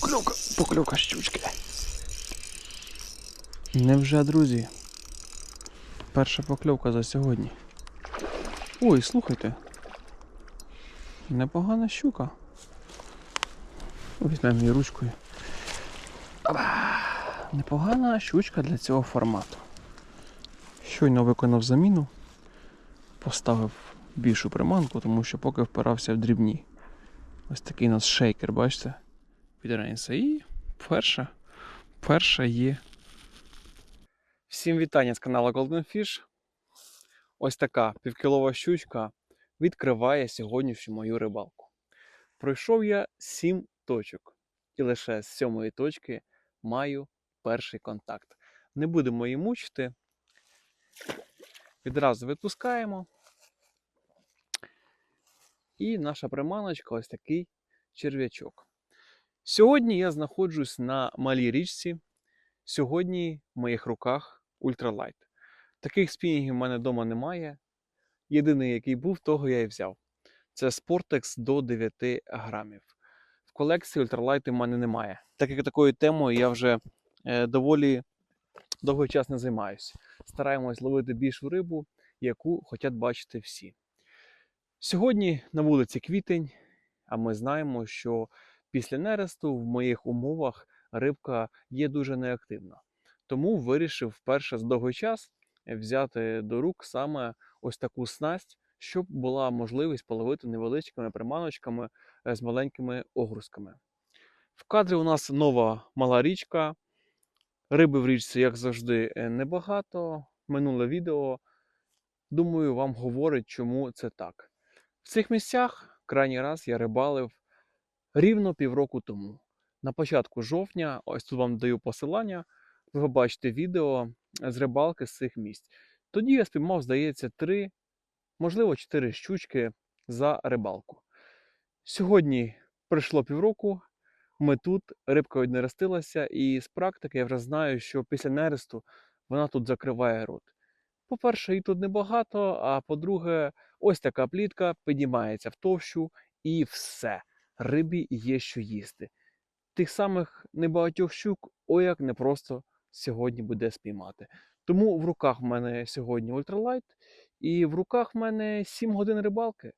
покльовка, покльовка щучки. Невже, друзі? Перша покльовка за сьогодні. Ой, слухайте. Непогана щука. Візьмемо її ручкою. Непогана щучка для цього формату. Щойно виконав заміну, поставив більшу приманку, тому що поки впирався в дрібні. Ось такий у нас шейкер, бачите? Від І перша, перша є. Всім вітання з каналу Golden Fish. Ось така півкілова щучка відкриває сьогоднішню мою рибалку. Пройшов я 7 точок, і лише з сьомої точки маю перший контакт. Не будемо її мучити. Відразу відпускаємо. І наша приманочка ось такий черв'ячок. Сьогодні я знаходжусь на малій річці. Сьогодні в моїх руках ультралайт. Таких спінінгів в мене вдома немає. Єдиний, який був, того я і взяв. Це Sportex до 9 грамів. В колекції ультралайту в мене немає. Так як такою темою я вже е, доволі довгий час не займаюся. Стараємось ловити більшу рибу, яку хочуть бачити всі. Сьогодні на вулиці квітень, а ми знаємо, що після нересту в моїх умовах рибка є дуже неактивна. Тому вирішив вперше за довгий час взяти до рук саме ось таку снасть, щоб була можливість половити невеличкими приманочками е, з маленькими огрузками. В кадрі у нас нова мала річка. Риби в річці, як завжди, е, небагато. Минуле відео, думаю, вам говорить, чому це так. В цих місцях крайній раз я рибалив рівно півроку тому. На початку жовтня, ось тут вам даю посилання, ви побачите відео з рибалки з цих місць. Тоді я спіймав, здається, три, можливо, чотири щучки за рибалку. Сьогодні пройшло півроку, ми тут, рибка віднерестилася, і з практики я вже знаю, що після нересту вона тут закриває рот. По-перше, її тут небагато, а по-друге, ось така плітка піднімається в товщу і все. Рибі є що їсти. Тих самих небагатьох щук, о як непросто сьогодні буде спіймати. Тому в руках в мене сьогодні ультралайт, і в руках в мене 7 годин рибалки.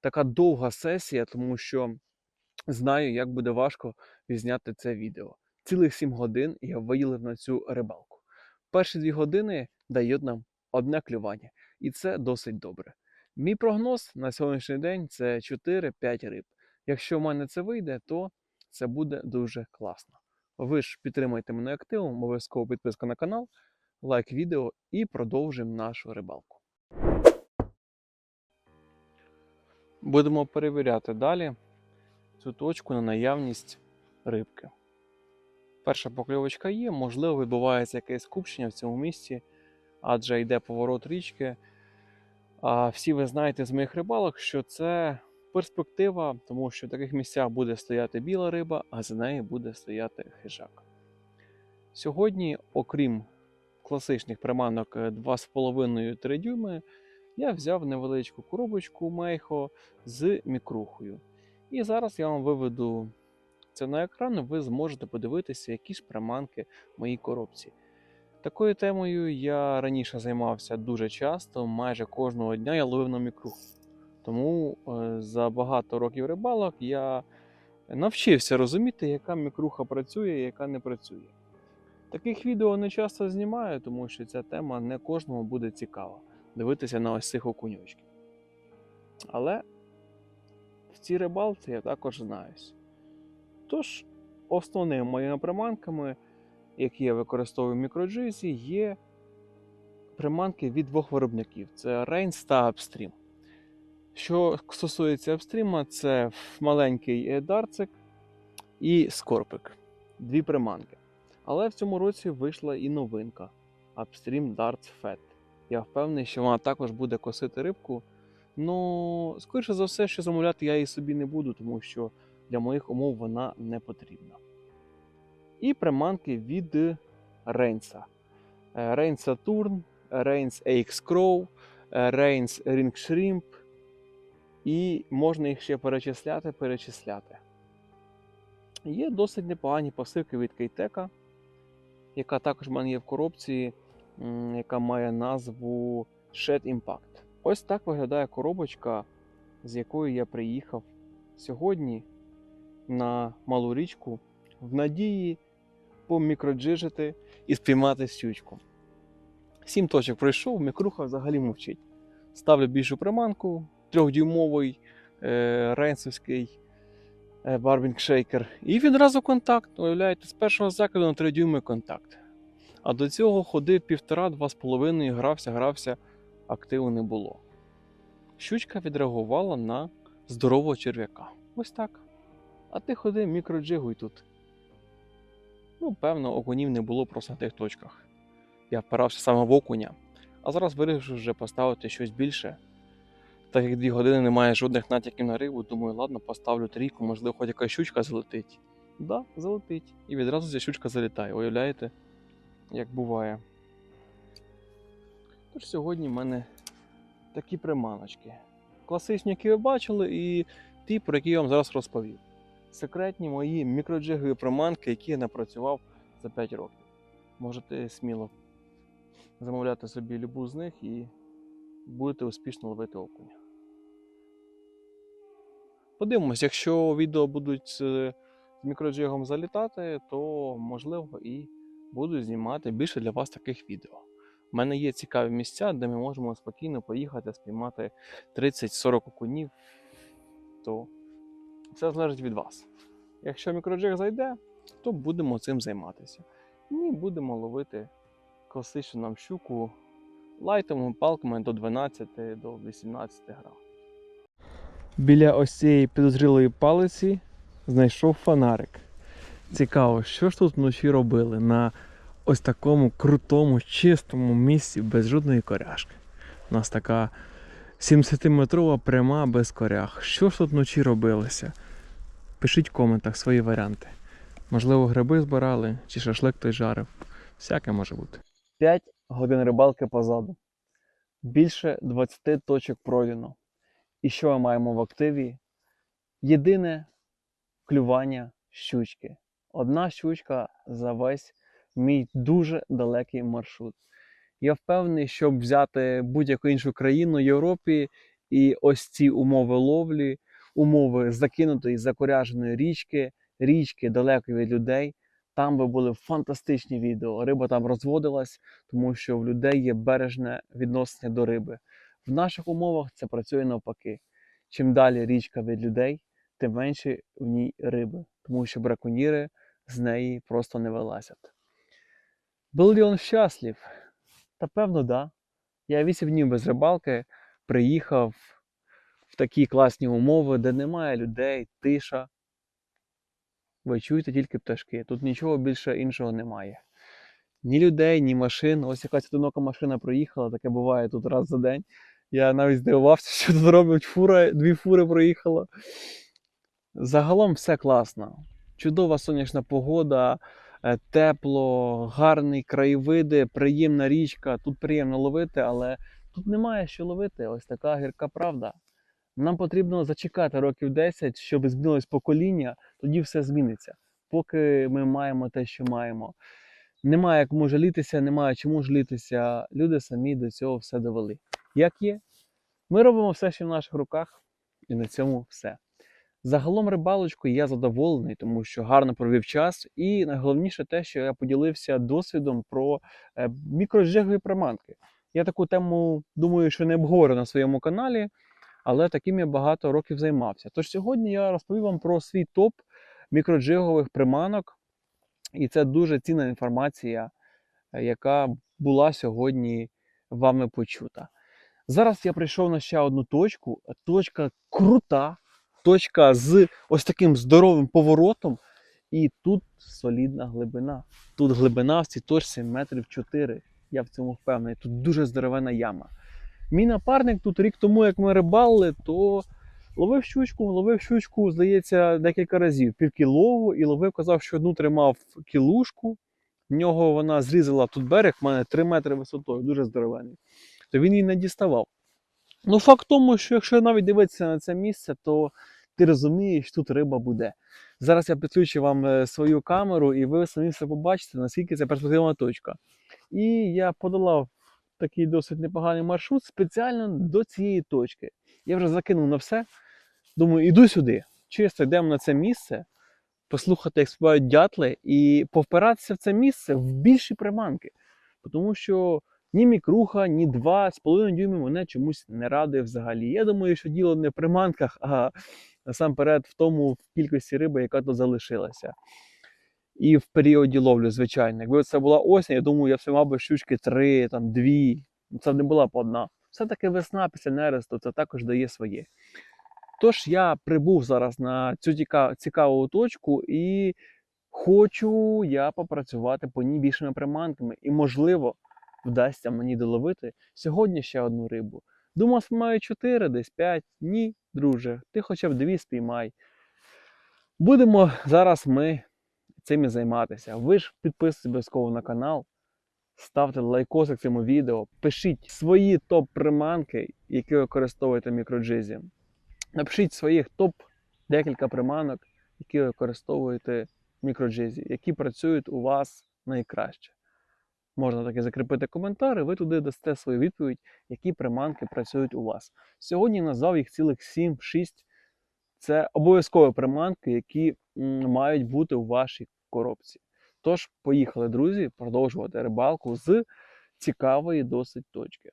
Така довга сесія, тому що знаю, як буде важко відзняти це відео. Цілих 7 годин я виділив на цю рибалку. Перші 2 години дають нам одне клювання, і це досить добре. Мій прогноз на сьогоднішній день це 4-5 риб. Якщо в мене це вийде, то це буде дуже класно. Ви ж підтримайте мене активом, обов'язково підписка на канал, лайк відео і продовжимо нашу рибалку. Будемо перевіряти далі цю точку на наявність рибки. Перша покльовочка є, можливо, відбувається якесь скупчення в цьому місці, адже йде поворот річки. А всі ви знаєте з моїх рибалок, що це перспектива, тому що в таких місцях буде стояти біла риба, а за нею буде стояти хижак. Сьогодні, окрім класичних приманок 2,5-3 дюйми, я взяв невеличку коробочку Мейхо з мікрухою. І зараз я вам виведу це на екран, ви зможете подивитися, які ж приманки в моїй коробці. Такою темою я раніше займався дуже часто, майже кожного дня я ловив на мікруху. Тому е, за багато років рибалок я навчився розуміти, яка мікруха працює і яка не працює. Таких відео не часто знімаю, тому що ця тема не кожному буде цікава дивитися на ось цих окуньочків. Але в цій рибалці я також знаюсь. Тож, основними моїми приманками, які я використовую в мікроджизі, є приманки від двох виробників: це Reigns та Upstream. Що стосується апстріма, це маленький дарцик і скорпик. Дві приманки. Але в цьому році вийшла і новинка Upstream Darts Fat. Я впевнений, що вона також буде косити рибку. Ну, скоріше за все, що замовляти я її собі не буду, тому що для моїх умов вона не потрібна. І приманки від Рейнса. Reigns Saturn, Reigns AX Crow, Reigns Ring Shrimp. І можна їх ще перечисляти, перечисляти. Є досить непогані посилки від Кейтека, яка також в мене є в коробці, яка має назву Shed Impact. Ось так виглядає коробочка, з якою я приїхав сьогодні на малу річку в надії помікроджижити і спіймати щучку. Сім точок пройшов, мікруха взагалі мовчить. Ставлю більшу приманку, трьохдюймовий е, рейнсовський е, барбінг шейкер. І відразу контакт. Уявляєте, з першого закиду на 3 дюйми контакт. А до цього ходив півтора-два з половиною, грався, грався, активу не було. Щучка відреагувала на здорового черв'яка. Ось так. А ти ходи, мікроджигуй тут. Ну, певно, окунів не було просто на тих точках. Я впирався саме в окуня. А зараз вирішив вже поставити щось більше. Так як дві години немає жодних натяків на рибу, думаю, ладно, поставлю трійку, можливо, хоч якась щучка залетить. Да, залетить. І відразу ця щучка залітає, уявляєте, як буває. Тож сьогодні в мене такі приманочки. Класичні, які ви бачили, і ті, про які я вам зараз розповів. Секретні мої мікроджигові приманки, які я напрацював за 5 років. Можете сміло замовляти собі любу з них і будете успішно ловити окуня. Подивимось, якщо відео будуть з мікроджигом залітати, то можливо і буду знімати більше для вас таких відео. У мене є цікаві місця, де ми можемо спокійно поїхати спіймати 30-40 окунів, то все залежить від вас. Якщо мікроджиг зайде, то будемо цим займатися. І будемо ловити класичну нам щуку лайтовими палками до 12 до 18 грам. Біля ось цієї підозрілої палиці знайшов фонарик. Цікаво, що ж тут вночі робили на ось такому крутому, чистому місці без жодної коряшки. У нас така 70-метрова пряма без корях. Що ж тут вночі робилося? Пишіть в коментах свої варіанти. Можливо, гриби збирали чи шашлик той жарив. Всяке може бути. 5 годин рибалки позаду. Більше 20 точок пройдено. І що ми маємо в активі? Єдине клювання щучки. Одна щучка за весь мій дуже далекий маршрут. Я впевнений, щоб взяти будь-яку іншу країну Європі і ось ці умови ловлі, умови закинутої закоряженої річки, річки далекої від людей. Там би були фантастичні відео. Риба там розводилась, тому що в людей є бережне відношення до риби. В наших умовах це працює навпаки. Чим далі річка від людей, тим менше в ній риби, тому що браконіри з неї просто не вилазять. Був ли він щаслив? Та певно, да. Я 8 днів без рибалки приїхав в такі класні умови, де немає людей, тиша. Ви чуєте тільки пташки. Тут нічого більше іншого немає. Ні людей, ні машин. Ось якась одинока машина проїхала, таке буває тут раз за день. Я навіть здивувався, що тут роблять фура, дві фури проїхало. Загалом все класно. Чудова сонячна погода, е, тепло, гарні краєвиди, приємна річка. Тут приємно ловити, але тут немає що ловити. Ось така гірка правда. Нам потрібно зачекати років 10, щоб змінилось покоління, тоді все зміниться. Поки ми маємо те, що маємо. Немає кому жалітися, немає чому жалітися. Люди самі до цього все довели. Як є, ми робимо все, що в наших руках, і на цьому все. Загалом рибалочкою я задоволений, тому що гарно провів час, і найголовніше те, що я поділився досвідом про е, мікрожигові приманки. Я таку тему думаю, що не обговорю на своєму каналі, але таким я багато років займався. Тож сьогодні я розповім вам про свій топ мікроджигових приманок, і це дуже цінна інформація, е, яка була сьогодні вами почута. Зараз я прийшов на ще одну точку. Точка крута, точка з ось таким здоровим поворотом. І тут солідна глибина. Тут глибина в цій точці метрів 4. Я в цьому впевнений. Тут дуже здоровена яма. Мій напарник тут рік тому, як ми рибалили, то ловив щучку, ловив щучку, здається, декілька разів, півкілову, і ловив, казав, що одну тримав кілушку. В нього вона зрізала тут берег, в мене 3 метри висотою, дуже здоровений. То він її не діставав. Ну, факт в тому, що якщо навіть дивитися на це місце, то ти розумієш, тут риба буде. Зараз я підключу вам е, свою камеру, і ви самі все побачите, наскільки це перспективна точка. І я подолав такий досить непоганий маршрут спеціально до цієї точки. Я вже закинув на все. Думаю, іду сюди. Чисто йдемо на це місце, послухати, як співають дятли, і повпиратися в це місце в більші приманки. Тому що ні мікруха, ні 2,5 дюйми мене чомусь не радує взагалі. Я думаю, що діло не в приманках, а насамперед в тому в кількості риби, яка тут залишилася. І в періоді ловлі, звичайно. Якби це була осінь, я думаю, я все мав би щучки три, там, дві. Ну, Це не була б одна. Все-таки весна після нересту це також дає своє. Тож я прибув зараз на цю цікаву точку і хочу я попрацювати по ній більшими приманками. І, можливо, вдасться мені доловити сьогодні ще одну рибу. Думав, спіймаю 4, десь 5. Ні, друже, ти хоча б дві спіймай. Будемо зараз ми цим і займатися. Ви ж підписуйтесь обов'язково на канал, ставте лайкосик цьому відео, пишіть свої топ-приманки, які використовуєте в мікроджизі. Напишіть своїх топ декілька приманок, які ви використовуєте в мікроджизі, які працюють у вас найкраще. Можна таки закріпити коментар, і ви туди дасте свою відповідь, які приманки працюють у вас. Сьогодні назвав їх цілих 7-6. Це обов'язкові приманки, які мають бути у вашій коробці. Тож, поїхали, друзі, продовжувати рибалку з цікавої досить точки.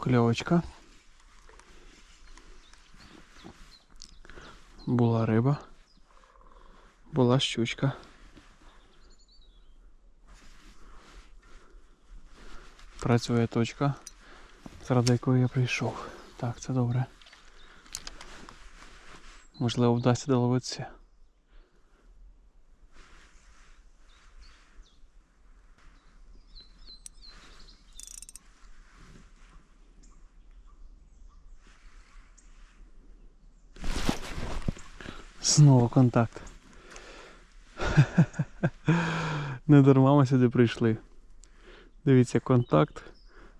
Покльовочка. Була риба. Була щучка. Працює точка, заради якої я прийшов. Так, це добре. Можливо, вдасться доловитися. Знову контакт. Не дарма ми сюди прийшли. Дивіться, контакт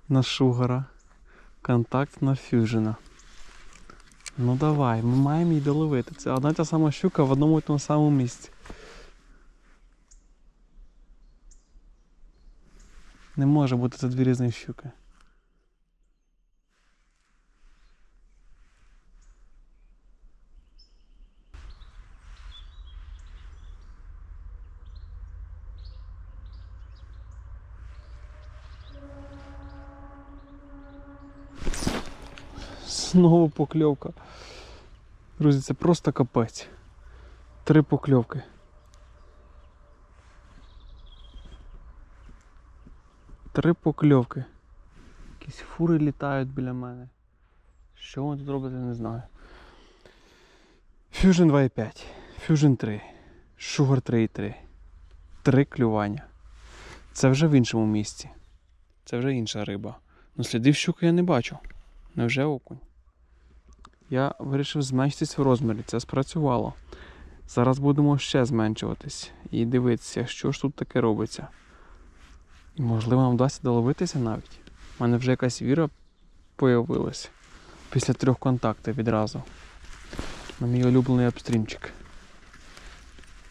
на шугара, контакт на фюжена. Ну давай, ми маємо її доловити. Це одна та сама щука в одному і тому самому місці. Не може бути це дві різні щуки. Знову покльовка. Друзі, це просто капець. Три покльовки. Три покльовки. Якісь фури літають біля мене. Що вони тут роблять, я не знаю. Fusion 2.5, Fusion 3, Sugar 3.3. Три клювання. Це вже в іншому місці. Це вже інша риба. Ну слідів щуки я не бачу. Невже окунь? Я вирішив зменшитись в розмірі, це спрацювало. Зараз будемо ще зменшуватись і дивитися, що ж тут таке робиться. І можливо нам вдасться доловитися навіть. У мене вже якась віра появилась після трьох контактів відразу. На мій улюблений обстрімчик.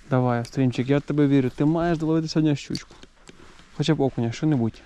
Давай, обстрімчик, я в тебе вірю. Ти маєш доловити сьогодні щучку. Хоча б окуня, що-небудь.